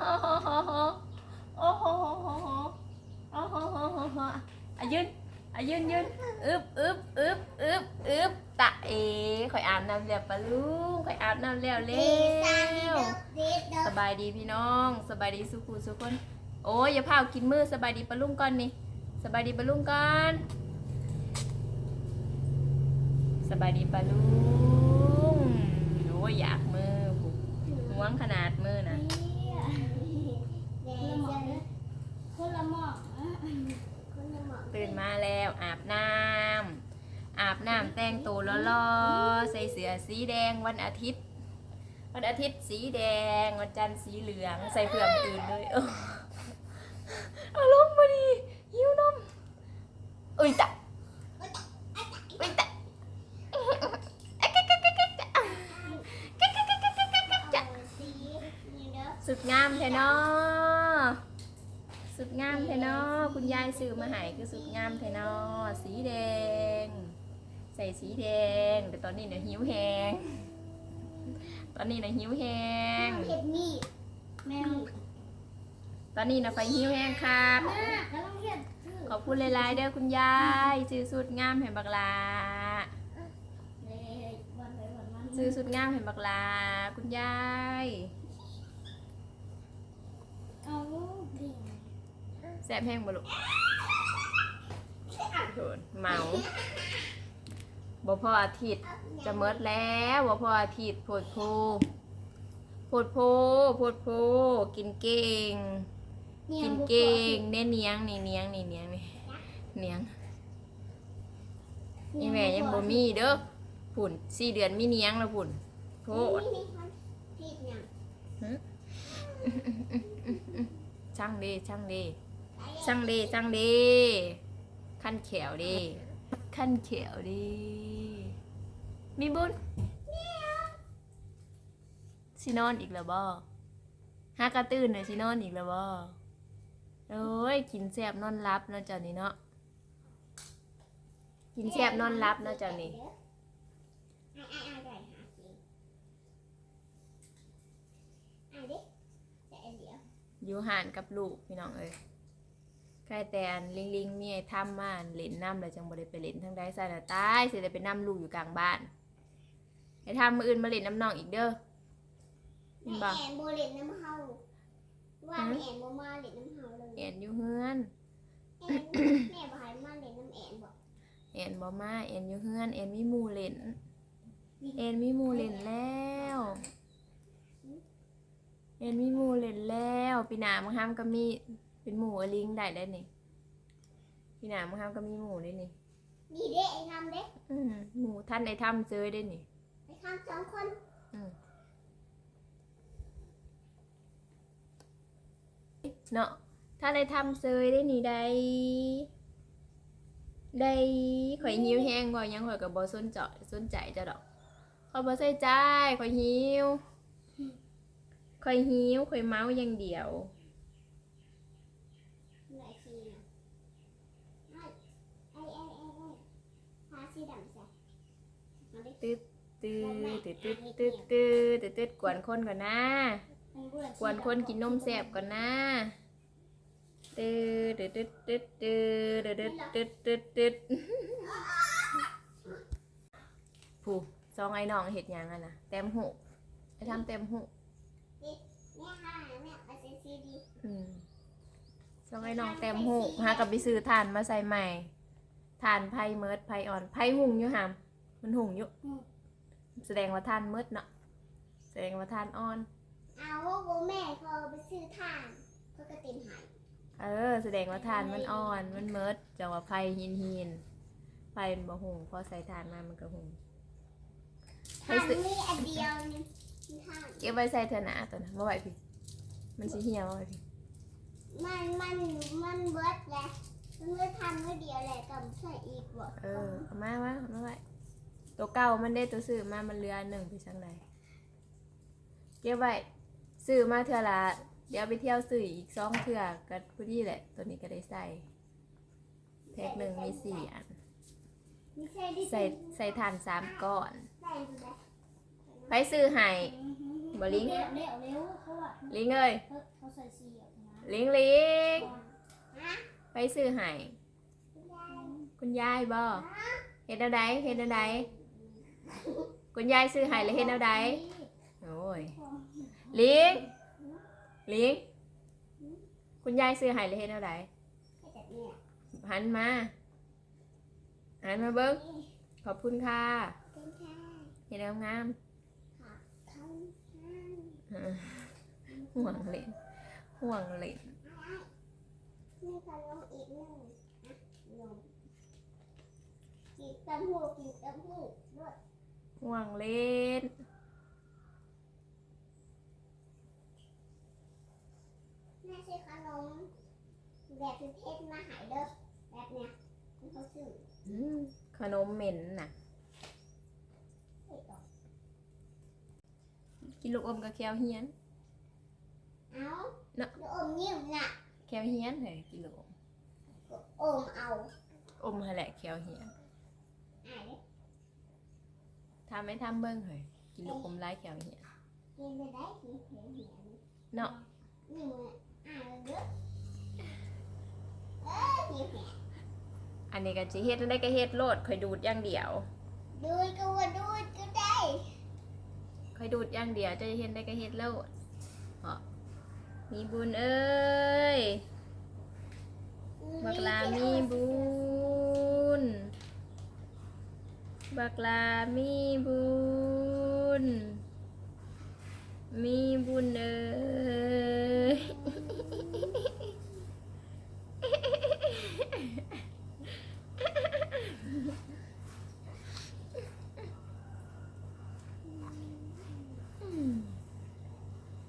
โอ้โหโอ้โหโอ้โหโอ้โหอะยืนอะยืนยืนอึบอึบอึบอึบอึบตะเอ๋ข่อยอาบน้ำแล้วปะลุงข่อยอาบน้ำแล้วเร็วสบายดีพี่น้อง สบายดีสุขุสุคน โอ้ยอย่าพากินมือสบายดีปะลุงก่อนนี่สบายดีปะลุงก่อนสบายดีปะลุงโอ้ยอยากมือหวงขนาดมือนะ คนละหม้อตื่นมาแล้วอาบน้ำอาบน้ำแต่งตัวล้อๆใส่เสื้อสีแดงวันอาทิตย์ วันอาทิตย์สีแดง วันจันทร์สีเหลืองใส่เพื่อมตื่นเลยเอออารมณ์มาดีหิวนมเอ้ยตะเอ้ยตะสุดงามแท้เนาะ สุดงามแท้เนาะคุณยายซื้อมาให้คือสุดงามแท้เนาะสีแดง ใส่สีแดง แต่ตอนนี้เนี่ยหิวแหงตอนนี้เนี่ยหิวแหงเห็ดมีดแม่ตอนนี้นะไฟหิวแหงครับแม่กำลังเห็ดชื่อขอบคุณหลายๆเด้อคุณยายซื้อสุดงามให้บักลาเลยวันไปวันมันซื้อสุดงามให้บักลาคุณยาย เอาดิ แซ่บแห้งบ่ลูกโดนเมาบ่พออาทิตย์จะเมิดแล้วบ่พออาทิตย์โพดโพโพดโพโพดโพกินเก่ง กินเก่งเน้นเนียงนี่เนียงนี่เนียงนี่เนียงนี่แม่ยังบ่มีเด้อผุ่นสี่เดือนมีเนียงแล้วผุ่นโพดผิดยังช่างเด้ช่างเด้ ช่างเด้ช่างเด้ขั้นเขียวด้ขั้นเขียวด้มีบุญสินอนอีกแล้วบ่หากระตื่นเลยสินอนอีกแล้วบ่โอ้ยกินแซบนอนรับเนาะเจ้านี่เนาะกินแซบนอนรับเนาะเจ้านี่อยู่ห่านกับลูกพี่น้องเอ้ย ใครแต่อันลิงลิงๆเมียทำมาอันเล่นน้ำเลยจังบ่ได้ไปเล่นทั้งใดใส่หน้าตายสิได้ไปน้ำลูกอยู่กลางบ้านไอ้ทำมืออื่นมาเล่นน้ำน้องอีกเด้อแม่แอนโบเล็ดน้ำเฮาว่าแม่แอนโบมาเล็ดน้ำเฮาเลยแอนอยู่เฮือนแอนแม่บอกให้มาเล็ดน้ำแอนบอกแอนบ่มาแอนอยู่เฮือนแอนมีหมู่เล่นแอนมีหมู่เล่นแล้วแอนมีหมู่เล่นแล้วปีหน้ามึงห้ามก็มี เป็นหมู่อลิงได้ได้นี่ปีหน้ามึงห้ามก็มีหมู่ได้นี่ดีเด้ไอ้คำเด้อืมหมู่ท่านได้ทำเจอได้นี่ไอ้คำสองคนเนาะถ้าได้ทำเซยได้นี่ได้ ได้ข่อยหิวแห้งบ่ยังข่อยก็บ่สนใจสนใจจ้ะดอกข่อยบ่ใส่ใจข่อยหิวข่อยหิวข่อยเมาอย่างเดียว ไหนสีน่ะไอ้ไอ้ไอ้ไอ้ไอ้พาสีดำใส่มาดิ ตึ๊ดตึ๊ดตึ๊ดตึ๊ดตึ๊ดตึ๊ดกวนคนก่อนนะ กวนคนกินนมแซ่บก่อนนะตึ๊ดตึ๊ดตึ๊ดตึ๊ดตึ๊ดตึ๊ดตึ๊ดผู้ซองไอ้น้องเห็ดยังอะนะเต็มหูไอ้ทำเต็มหูแม่ค่ะแม่เอาใส่สีดีอืมซองไอ้น้องเต็มหูหากับไปซื้อถ่านมาใส่ใหม่ถ่านไผ่เมิดไผ่อ่อนไผ่หุงอยู่หามมันหุงอยู่ แสดงว่าท่านเมิดเนาะแสดงว่าท่านอ่อน เอาว่าโบแม่เขาไปซื้อถ่านเขาก็เต็มหายเออ แสดงว่าถ่านมันอ่อน มันเมิดจังว่าไผ่หินหินไผ่มันบ่หุงพอใส่ถ่านมามันก็หุงถ่านมีอันเดียวนี่มีถ่านเก็บไว้ใส่เถอะนะตัวนะมาไว้พี่มันสิเหี่ยวมาไว้พี่มันมันมันเบิดแหละมันเบิดทำไม่เดียวแหละกับใส่อีกบ่เออเอามามาเอามาไว้ ตัวเก่ามันได้ตัวซื้อมา มันเหลืออันหนึ่งไปสังใดเก็บไว้ซื้อมาเทื่อละเดี๋ยวไปเที่ยวซื้ออีกสองเทื่อก็พอดีแหละ ตัวนี้ก็ได้ใส่แพ็คหนึ่งมีสี่อันไม่ใช่ดิใส่ใส่ถ่านสามก้อนใส่ดูได้ไปซื้อให้อือหือบ่ลิงเร็วเร็วเร็วเขาอะลิงเอ้ยเขาเขาใส่เสียบนะลิงลิงฮะไปซื้อให้คุณยายบ่เฮ็ดแนวใดเฮ็ดแนวใด คุณยายซื้อให้แล้วเฮ็ดแนวใดโอ้ยลิงลิงคุณยายซื้อให้แล้วเฮ็ดแนวใดให้แบบเนี้ยหันมาหันมาเบิ่งขอบคุณค่ะเป็นแค่เฮ็ดงามเขาให้ๆเออห่วงเล่นห่วงเล่นนี่ขนมอีกหนึ่งนะนมกินเต้าหู้กินเต้าหู้ด้วย ห่วงเล่น แม่ซื้อขนมแบบประเทศมาใหายเด้อแบบเนี้ยมันเขาซื้ออืมขนมเหม็นน่ะ ไอ้ต่อกินลูกอมกับแควเฮียน เอาเนาะแล้วอมยิ้มน่ะแควเฮียนเฮ้ยกินลูกอมก็อมเอา อมหั่นแหละแควเฮียนอ่านเลย ทำไม่ทำเบิ้งเฮ้ยกินลูกอมไร้แควเฮียนกินไปได้กินเหียนเหียนเนาะนี่มึงอ่านเลยเด้อเออเหียนเหียนอันนี้ก็สิเฮ็ดได้ก็เฮ็ดโลดค่อยดูดอย่างเดียว ดูดก็ว่าดูดก็ได้ค่อยดูดอย่างเดียวจะเฮ็ดได้ก็เฮ็ดโลดเหาะมีบุญเอ้ยบักลามีบุญ บักลามีบุญ มีบุญเอ้ย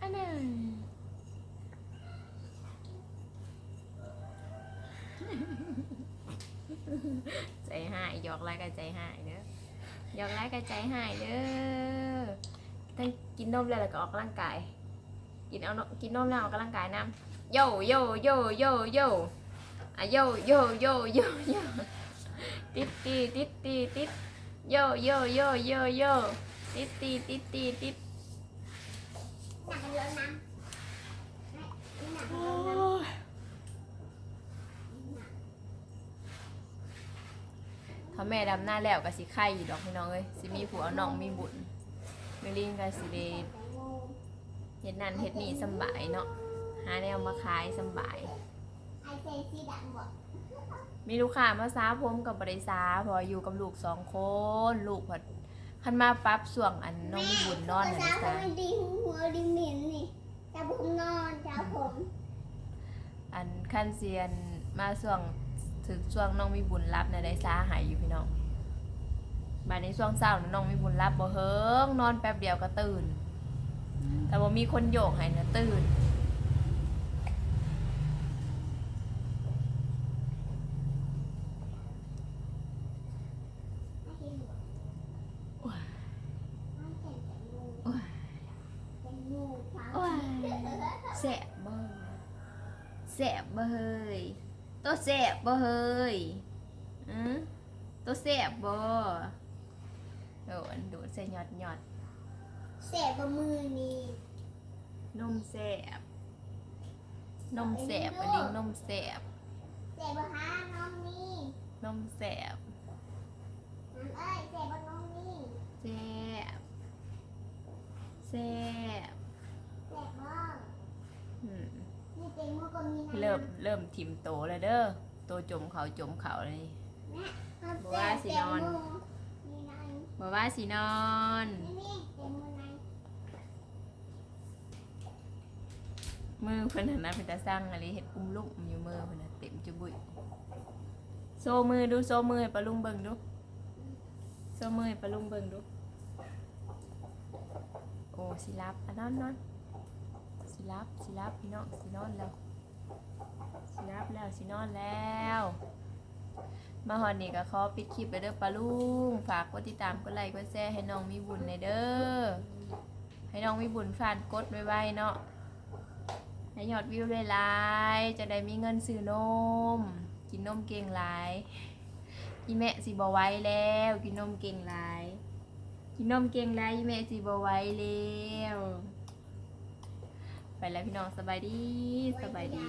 อันนั้นใจหายยอกไล่กับใจหายเด้อห ยอกไล่กับใจหายเด้อทั้งกินนมแล้วแล้วก็ออกกำลังกาย กินเอากินนมแล้วออกกำลังกายน้ำโยโยโยโยโยอะโยโยโยโยโยติดตีติดตีติดโยโยโยโยโยติดตีติดตีติดหนักเยอะนะหนักเยอะนะหนัก ถ้าแม่ดำหน้าแล้วก็สิไข่อยู่ดอกพี่น้องเอ้ยสิมีผัวน้องมีบุญมีลิงก็สิได้แตงโมเฮ็ดนั่นเฮ็ดนี่สำบายเนาะหาแนวมาขายสำบายไอเซนสีดำบอกมีลูกค้ามาซาผมกับบริษาเพออยู่กับลูกสองคนลูกพอคันมาปรั๊บส่วงอันน้องมีบุญนอนภาน่ะษานะผมจ๊ะมันดีหัวดีเหม็นนี่จะผมนอนจะผม อันคันเซียนมาส่วง ถึงช่วงน้องมีบุญรับน่ะได้ซาหายอยู่พี่น้องบัดนี้ช่วงเช้าน่ะน้องมีบุญรับบ่เฮิงนอนแป๊บเดียวก็ตื่น แต่ว่ามีคนโยกให้น่ะตื่นไม่เห็นหรอกโอ้ยไม่เห็นแตงโมโอ้ยแตงโมฟ้าโอ้ยแสบบ่แสบบ่เฮ้ย ตัวแสบบ่เฮ้ยอือตัวแสบบ่โดนดูดใส่หยอดหยอดเสบกับมือนี่นมแสบนมแสบอันนี้นมแสบเสบกับหาน้องนี่นมแสบน้ำเอ้ยเสบกับน้องนี่แสบแสบเสบบ้างอืม เริ่มเริ่มถิ่มโตแล้วเด้อโตจมเขาจมเขาเลยครับบอกว่าสินอนแตงโมนี่นายบอกว่าสินอนนี่นี่แตงโมนายมือเพิ่นหั่นนะเป็นตาสร้างอะไรเฮ็ดอุ้มลูกอยู่มือเพิ่นน่ะเต็มจุบุยโซมือดูโซมือให้ปลาลุงเบิ่งดูโซมือให้ปลาลุงเบิ่งดูโอ้สิรับอะนอนนอนสิ รับสิรับพี่น้องสินอนแล้วสิรับแล้วสินอนแล้ว มาฮอนนี่ก็ขอปิดคลิปไปเด้อปลาลุงฝากกดติดตามกดไลค์กดแชร์ให้น้องมีบุญในเด้อให้น้องมีบุญฝานกดไว้ๆเนาะให้ยอดวิวหลายๆจะได้มีเงินซื้อนม กินนมเก่งหลายอีแม่สิบอไว้แล้ว กินนมเก่งหลายกินนมเก่งไรแม่สิบ่ไว้แล้ว ไปแล้วพี่น้องสบายดีสบายดี